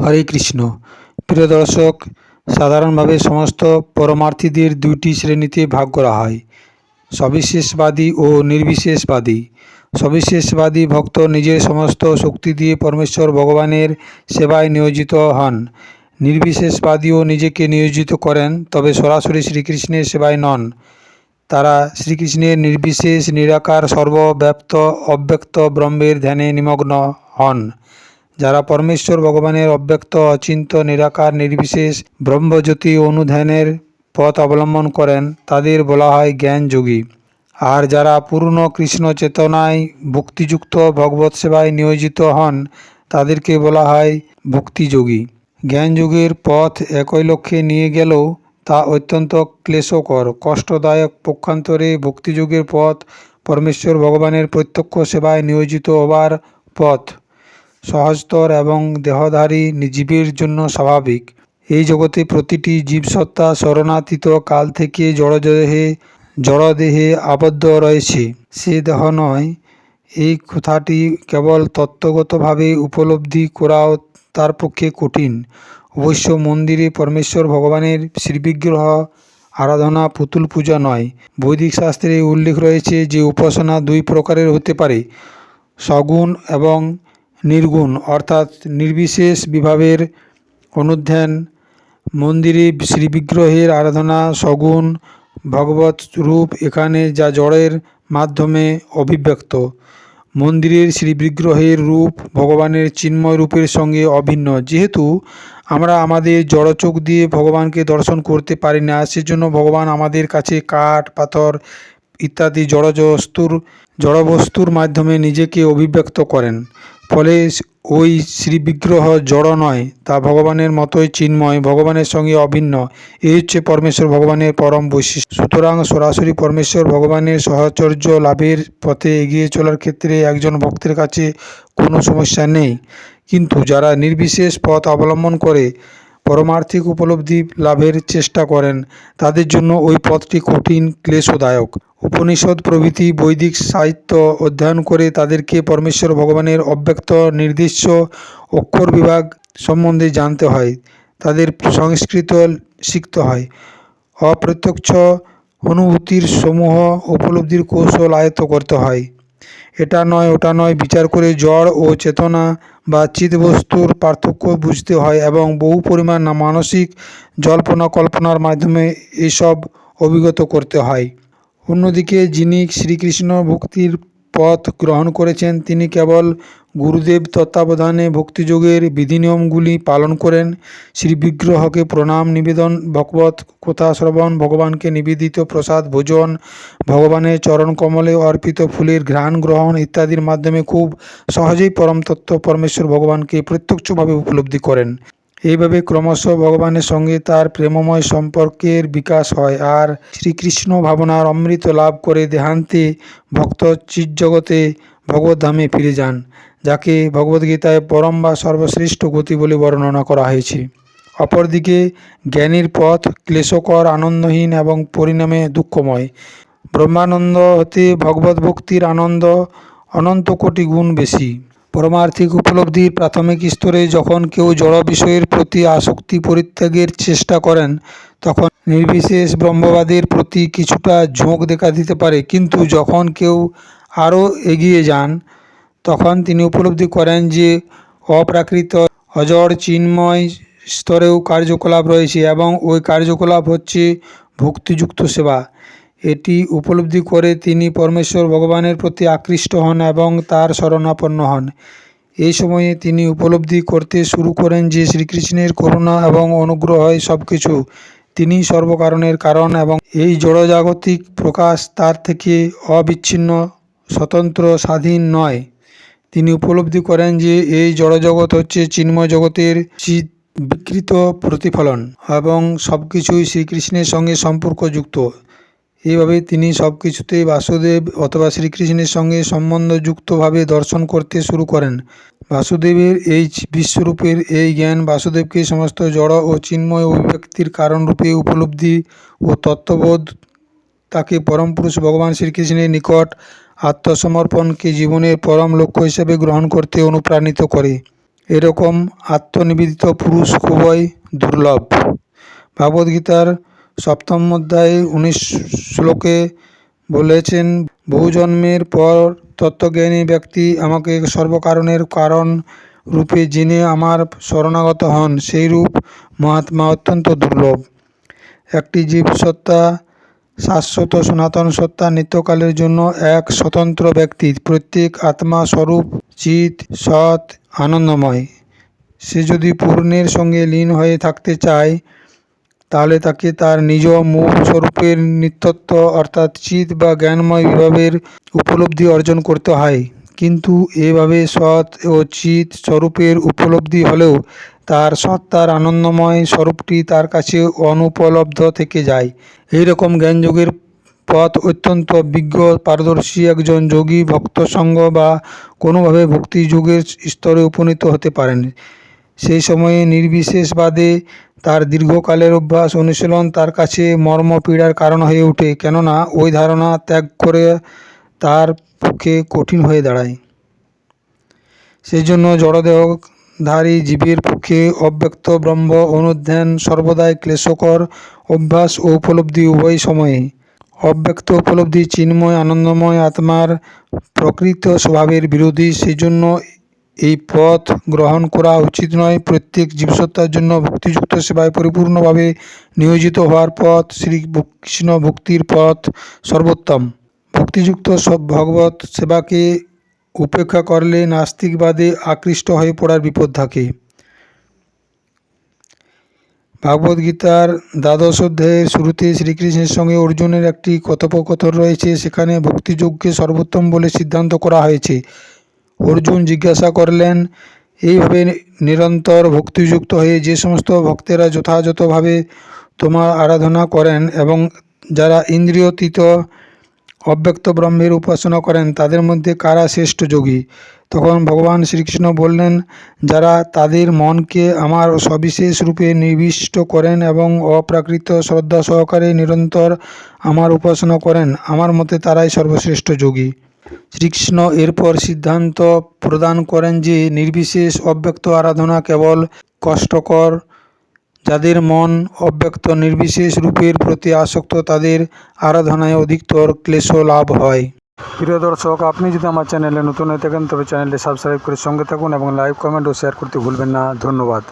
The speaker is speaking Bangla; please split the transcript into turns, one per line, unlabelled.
হরে কৃষ্ণ। প্রিয় দর্শক, সাধারণভাবে সমস্ত পরমার্থীদের দুইটি শ্রেণীতে ভাগ করা হয়। সবিশেষবাদী ও নির্বিশেষবাদী। সবিশেষবাদী ভক্ত নিজের সমস্ত শক্তি দিয়ে পরমেশ্বর ভগবানের সেবায় নিয়োজিত হন। নির্বিশেষবাদীও নিজেকে নিয়োজিত করেন, তবে সরাসরি শ্রীকৃষ্ণের সেবায় নন। তারা শ্রীকৃষ্ণের নির্বিশেষ, নিরাকার, সর্বব্যাপ্ত, অব্যক্ত ব্রহ্মের ধ্যানে নিমগ্ন হন। যারা পরমেশ্বর ভগবানের অব্যক্ত, অচিন্ত, নিরাকার, নির্বিশেষ, ব্রহ্মজ্যোতি, অনুধ্যানের পথ অবলম্বন করেন, তাদের বলা হয় জ্ঞানযোগী। আর যারা পূর্ণ কৃষ্ণ চেতনায় ভক্তিযুক্ত ভগবৎ সেবায় নিয়োজিত হন, তাদেরকে বলা হয় ভক্তিযোগী। জ্ঞানযোগের পথ একই লক্ষ্যে নিয়ে গেলেও তা অত্যন্ত ক্লেশকর, কষ্টদায়ক পক্ষান্তরে ভক্তিযোগের পথ পরমেশ্বর ভগবানের প্রত্যক্ষ সেবায় নিয়োজিত হবার পথ। সহজতর এবং দেহধারী জীবের জন্য স্বাভাবিক। এই জগতে প্রতিটি জীবসত্তা শরণাতীত কাল থেকে জড়দেহে জড়দেহে আবদ্ধ রয়েছে। সে দেহ নয়। এই কথাটি কেবল তত্ত্বগতভাবে উপলব্ধি করাও তার পক্ষে কঠিন। অবশ্য মন্দিরে পরমেশ্বর ভগবানের শ্রীবিগ্রহ আরাধনা পুতুল পূজা নয়। বৈদিক শাস্ত্রে উল্লেখ রয়েছে যে উপাসনা দুই প্রকারের হতে পারে। সগুণ এবং নির্গুণ, অর্থাৎ নির্বিশেষ বিভাবের অনুধ্যান, মন্দিরে শ্রীবিগ্রহের আরাধনা, সগুণ, ভগবত রূপ, এখানে যা জড়ের মাধ্যমে অভিব্যক্ত। মন্দিরের শ্রীবিগ্রহের রূপ ভগবানের চিন্ময় রূপের সঙ্গে অভিন্ন। যেহেতু আমরা আমাদের জড়চোখ দিয়ে ভগবানকে দর্শন করতে পারি না, সেজন্য ভগবান আমাদের কাছে কাঠ, পাথর ইত্যাদি জড়বস্তুর জড়বস্তুর মাধ্যমে নিজেকে অভিব্যক্ত করেন। ফলে ওই শ্রীবিগ্রহ জড় নয়, তা ভগবানের মতোই চিন্ময়, ভগবানের সঙ্গে অভিন্ন। এই হচ্ছে পরমেশ্বর ভগবানের পরম বৈশিষ্ট্য। সুতরাং সরাসরি পরমেশ্বর ভগবানের সহচর্য লাভের পথে এগিয়ে চলার ক্ষেত্রে একজন ভক্তের কাছে কোনো সমস্যা নেই। কিন্তু যারা নির্বিশেষ পথ অবলম্বন করে পরমার্থিক উপলব্ধি লাভের চেষ্টা করেন, তাদের জন্য ওই পথটি কঠিন, ক্লেশদায়ক। উপনিষদ প্রভৃতি বৈদিক সাহিত্য অধ্যয়ন করে তাদেরকে পরমেশ্বর ভগবানের অব্যক্ত নির্দিষ্ট অক্ষর বিভাগ সম্বন্ধে জানতে হয়, তাদের সংস্কৃত শিখতে হয়। অপ্রত্যক্ষ অনুভূতির সমূহ উপলব্ধির কৌশল আয়ত্ত করতে হয়। এটা নয়, ওটা নয়, বিচার করে জড় ও চেতনা বা চিতবস্তুর পার্থক্য বুঝতে হয় এবং বহু পরিমাণ মানসিক জল্পনা কল্পনার মাধ্যমে এসব অভিগত করতে হয়। অন্যদিকে যিনি শ্রীকৃষ্ণ ভক্তির পথ গ্রহণ করেছেন, তিনি কেবল গুরুদেব তত্ত্বাবধানে ভক্তিযোগের বিধিনিয়মগুলি পালন করেন। শ্রীবিগ্রহকে প্রণাম, নিবেদন, ভগবত কথা শ্রবণ, ভগবানকে নিবেদিত প্রসাদ, ভোজন, ভগবানের চরণ কমলে অর্পিত ফুলের ঘ্রাণ গ্রহণ ইত্যাদির মাধ্যমে খুব সহজেই পরমতত্ত্ব পরমেশ্বর ভগবানকে প্রত্যক্ষভাবে উপলব্ধি করেন। এইভাবে ক্রমশ ভগবানের সঙ্গে তার প্রেমময় সম্পর্কের বিকাশ হয় আর শ্রীকৃষ্ণ ভাবনার অমৃত লাভ করে দেহান্তে ভক্ত চিৎজগতে ভগবদ্ধামে ফিরে যান, যাকে ভগবদ্গীতায় পরম বা সর্বশ্রেষ্ঠ গতি বলে বর্ণনা করা হয়েছে। অপরদিকে জ্ঞানীর পথ ক্লেশকর, আনন্দহীন এবং পরিণামে দুঃখময়। ব্রহ্মানন্দ হতে ভগবত ভক্তির আনন্দ অনন্ত কোটি গুণ বেশি। পরমার্থিক উপলব্ধির প্রাথমিক স্তরে যখন কেউ জড় বিষয়ের প্রতি আসক্তি পরিত্যাগের চেষ্টা করেন, তখন নির্বিশেষ ব্রহ্মবাদের প্রতি কিছুটা ঝোঁক দেখা দিতে পারে। কিন্তু যখন কেউ আরও এগিয়ে যান, তখন তিনি উপলব্ধি করেন যে অপ্রাকৃত অজড় চিন্ময় স্তরেও কার্যকলাপ রয়েছে এবং ওই কার্যকলাপ হচ্ছে ভক্তিযুক্ত সেবা। এটি উপলব্ধি করে তিনি পরমেশ্বর ভগবানের প্রতি আকৃষ্ট হন এবং তার শরণাপন্ন হন। এই সময়ে তিনি উপলব্ধি করতে শুরু করেন যে শ্রীকৃষ্ণের করুণা এবং অনুগ্রহই সব কিছু তিনি সর্বকারণের কারণ এবং এই জড়জাগতিক প্রকাশ তার থেকে অবিচ্ছিন্ন, স্বতন্ত্র, স্বাধীন নয়। তিনি উপলব্ধি করেন যে এই জড়জগৎ হচ্ছে চিন্ময় জগতের চিৎ বিকৃত প্রতিফলন এবং সব কিছুই শ্রীকৃষ্ণের সঙ্গে সম্পর্কযুক্ত। এইভাবে তিনি সব কিছুতেই বাসুদেব অথবা শ্রীকৃষ্ণের সঙ্গে সম্বন্ধযুক্তভাবে দর্শন করতে শুরু করেন। বাসুদেবের এই বিশ্বরূপের এই জ্ঞান বাসুদেবকে সমস্ত জড় ও চিন্ময় অভিব্যক্তির কারণরূপে উপলব্ধি ও তত্ত্ববোধ তাকে পরম পুরুষ ভগবান শ্রীকৃষ্ণের নিকট আত্মসমর্পণকে জীবনের পরম লক্ষ্য হিসেবে গ্রহণ করতে অনুপ্রাণিত করে। এরকম আত্মনিবেদিত পুরুষ খুবই দুর্লভ। ভাগবদ্গীতার সপ্তম অধ্যায় উনিশ শ্লোকে বলেছেন, বহু জন্মের পর তত্ত্বজ্ঞানী ব্যক্তি আমাকে সর্বকারণের কারণ রূপে জেনে আমার শরণাগত হন। সেইরূপ মহাত্মা অত্যন্ত দুর্লভ। একটি জীবসত্তা শাশ্বত সনাতন সত্তা নিত্যকালের জন্য এক স্বতন্ত্র ব্যক্তি। প্রত্যেক আত্মা স্বরূপ, চিত, সৎ, আনন্দময়। সে যদি পূর্ণের সঙ্গে লীন হয়ে থাকতে চায় তাহলে তাকে তার নিজ মূল স্বরূপের নিত্যত্ব অর্থাৎ চিত বা জ্ঞানময় বিভাবের উপলব্ধি অর্জন করতে হয়। কিন্তু এভাবে সৎ ও চিত স্বরূপের উপলব্ধি হলেও তার সত্তার আনন্দময় স্বরূপটি তার কাছে অনুপলব্ধ থেকে যায়। এই রকম জ্ঞানযোগের পথ অত্যন্ত বিজ্ঞ, পারদর্শী একজন যোগী ভক্তসঙ্গ বা কোনোভাবে ভক্তিযোগের স্তরে উপনীত হতে পারেন। সেই সময়ে নির্বিশেষবাদে তার দীর্ঘকালের অভ্যাস অনুশীলন তার কাছে মর্ম পীড়ার কারণ হয়ে ওঠে, কেননা ওই ধারণা ত্যাগ করে তার পক্ষে কঠিন হয়ে দাঁড়ায়। সেই জন্য জড়দেহধারী জীবের পক্ষে অব্যক্ত ব্রহ্ম অনুধ্যান সর্বদাই ক্লেশকর অভ্যাস ও উপলব্ধি উভয় সময়ে। অব্যক্ত উপলব্ধি চিন্ময়, আনন্দময় আত্মার প্রকৃত স্বভাবের বিরোধী সেই জন্য এই পথ গ্রহণ করা উচিত নয়। প্রত্যেক জীবসত্তার জন্য ভক্তিযুক্ত সেবায় পরিপূর্ণভাবে নিয়োজিত হওয়ার পথ শ্রীকৃষ্ণ ভক্তির পথ সর্বোত্তম। ভক্তিযুক্ত সব ভগবত সেবাকে উপেক্ষা করলে নাস্তিকবাদে আকৃষ্ট হয়ে পড়ার বিপদ থাকে। ভাগবত গীতার দ্বাদশ অধ্যায়ের শুরুতে শ্রীকৃষ্ণের সঙ্গে অর্জুনের একটি কথোপকথন রয়েছে। সেখানে ভক্তিযোগকে সর্বোত্তম বলে সিদ্ধান্ত করা হয়েছে। অর্জুন জিজ্ঞাসা করলেন এইভাবে নিরন্তর ভক্তিযুক্ত হয়ে যে সমস্ত ভক্তেরা যথাযথভাবে তোমার আরাধনা করেন এবং যারা ইন্দ্রিয়তীত অব্যক্ত ব্রহ্মের উপাসনা করেন, তাদের মধ্যে কারা শ্রেষ্ঠ যোগী? তখন ভগবান শ্রীকৃষ্ণ বললেন, যারা তাদের মনকে আমার সবিশেষ রূপে নিবিষ্ট করেন এবং অপ্রাকৃত শ্রদ্ধা সহকারে নিরন্তর আমার উপাসনা করেন, আমার মতে তারাই সর্বশ্রেষ্ঠ যোগী। শ্রীকৃষ্ণ এরপর সিদ্ধান্ত প্রদান করেন যে নির্বিশেষ অব্যক্ত আরাধনা কেবল কষ্টকর। যাদের মন অব্যক্ত নির্বিশেষ রূপের প্রতি আসক্ত, তাদের আরাধনায় অধিকতর ক্লেশ লাভ হয়। প্রিয় দর্শক, আপনি যদি আমার চ্যানেলে নতুন হয়ে থাকেন, তবে চ্যানেলটি সাবস্ক্রাইব করে সঙ্গে থাকুন এবং লাইক, কমেন্ট ও শেয়ার করতে ভুলবেন না। ধন্যবাদ।